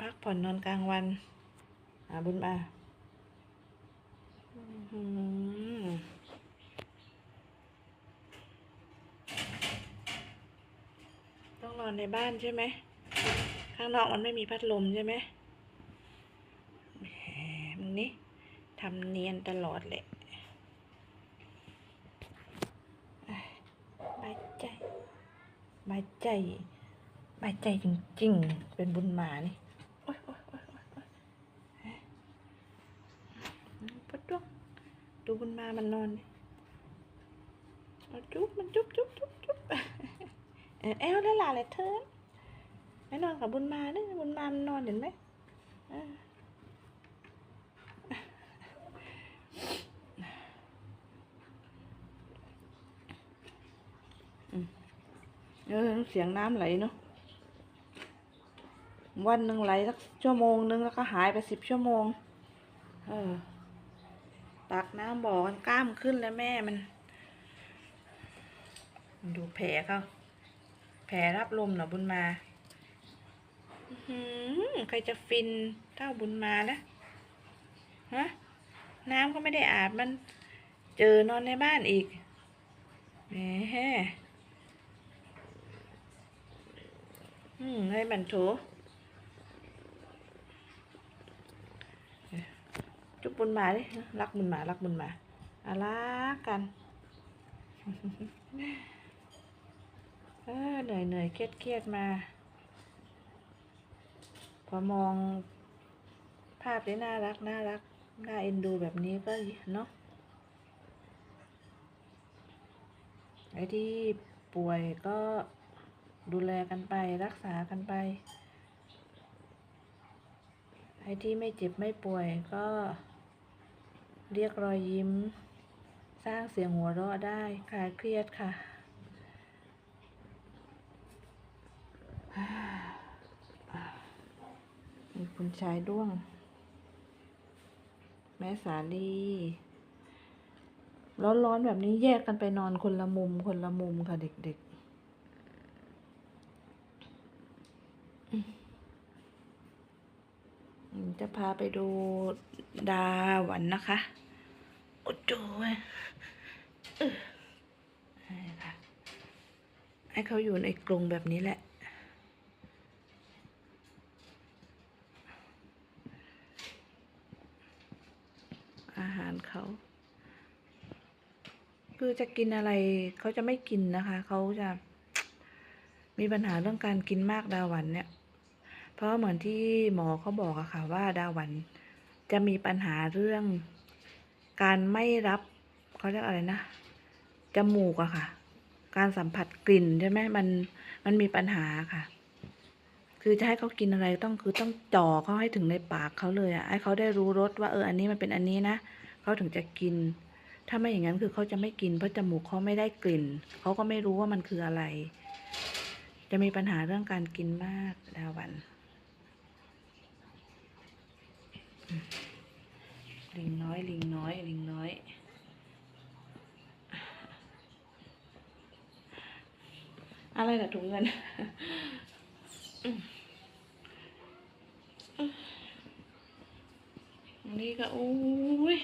พักผ่อนนอนกลางวันหาบุญมาต้องนอนในบ้านใช่ไหม ข้างนอกมันไม่มีพัดลมใช่ไหมแหมมึงนี่ทำเนียนตลอดเลยบายใจบายใจ บายใจจริงๆ เป็นบุญมานี่ยโอ๊ยโอ๊ยโอ๊ยโอ๊ยเฮ้ยปดดวงดูบุญมามันนอนดิเอาจุ๊บมันจุ๊บจุ๊บจุ๊บจุ๊บเออแอลแล้วล่ะเลยเธอไม่นอนกับบุญมาเนี่ยบุญมามันนอนเห็นไหมเอออืมเออเสียงน้ำไหลเนาะ วันหนึ่งไหลสักชั่วโมงนึงแล้วก็หายไปสิบชั่วโมง เออ ตักน้ำบ่อกันกล้ามขึ้นแล้วแม่มัน ดูแผลเขาแผลรับลมเหรอบุญมาหือใครจะฟินเท่าบุญมานะฮะน้ำก็ไม่ได้อาบมันเจอนอนในบ้านอีกแหมอืมให้มันโถ จุบบุญมาดิรักบุญมารักบุญมาอารักกันเออเหนื่อยเหนื่อยเครียดเครียดมา พอมองภาพได้น่ารักน่ารักน่าเอ็นดูแบบนี้ก็เนาะไอ้ที่ป่วยก็ดูแลกันไปรักษากันไป ไอ้ที่ไม่เจ็บไม่ป่วยก็ เรียกรอยยิ้ม สร้างเสียงหัวเราะได้คลายเครียดค่ะ มีคุณชายด้วง แม่สาลีร้อนๆแบบนี้แยกกันไปนอนคนละมุมคนละมุมค่ะเด็กๆอืมอืม จะพาไปดูดาหวันนะคะโอ้โจยให้ค่ะให้เขาอยู่ในกรงแบบนี้แหละ อาหารเขาคือจะกินอะไรเขาจะไม่กินนะคะ เขาจะมีปัญหาเรื่องการกินมากดาวันเนี่ย เพราะเหมือนที่หมอเขาบอกอะค่ะว่าดาวันจะมีปัญหาเรื่อง การไม่รับเขาเรียกอะไรนะจมูกอะค่ะ การสัมผัสกลิ่นใช่ไหมมันมันมีปัญหาค่ะ คือจะให้เขากินอะไรต้องคือต้องจ่อเขาให้ถึงในปากเขาเลยอะให้เขาได้รู้รสว่าเอออันนี้มันเป็นอันนี้นะเขาถึงจะกิน ถ้าไม่อย่างนั้นคือเขาจะไม่กินเพราะจมูกเขาไม่ได้กลิ่นเขาก็ไม่รู้ว่ามันคืออะไร จะมีปัญหาเรื่องการกินมากดาวันอืม ลิงน้อย ลิงน้อย ลิงน้อยอะไรนะถุงเงิน นี่ก็โอ้ย